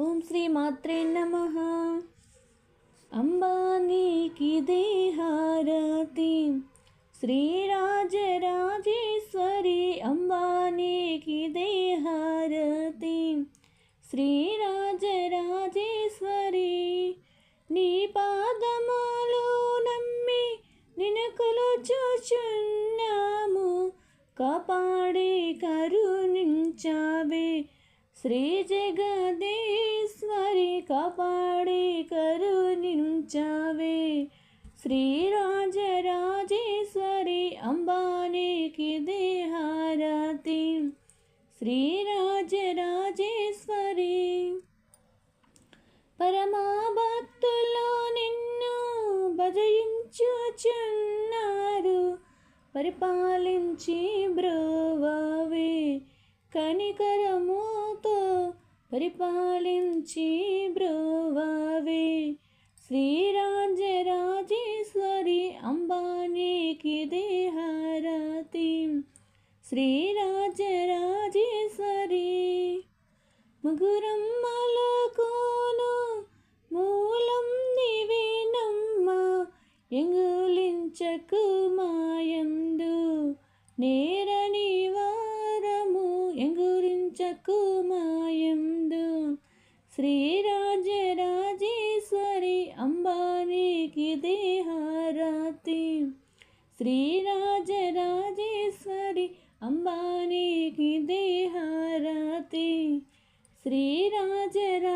ఓం శ్రీ మాత్రే నమ. అంబానీకి దేహారతి. శ్రీరాజరాజేశ్వరి అంబానీకి దేహారతి. శ్రీరాజరాజేశ్వరి నీ పాదములు నమ్మి నినకులు చూచున్నాము కాపాడి శ్రీ జగదీశ్వరి కాపాడి కరుణించావే. శ్రీరాజరాజేశ్వరి అంబానీకి దేహారతి. శ్రీరాజరాజేశ్వరి పరమా భక్తులు నిన్ను భజయించుచున్నారు పరిపాలించి బ్రోవవే. కనికరముతో పరిపాలించి బ్రోవవే. శ్రీరాజరాజేశ్వరి అంబానీకి దేహారతి. శ్రీరాజరాజేశ్వరి ముగురమ్మలకోను మూలం నీవేనమ్మ ఎంగులించకు మాయందు నేరని వారము ఎంగురించకు మాయందు శ్రీరాజరాజేశ్వరి అంబానీకి దేహారతి శ్రీరాజరాజేశ్వరి అంబానీకి దేహారతి శ్రీరాజరాజేశ్వరి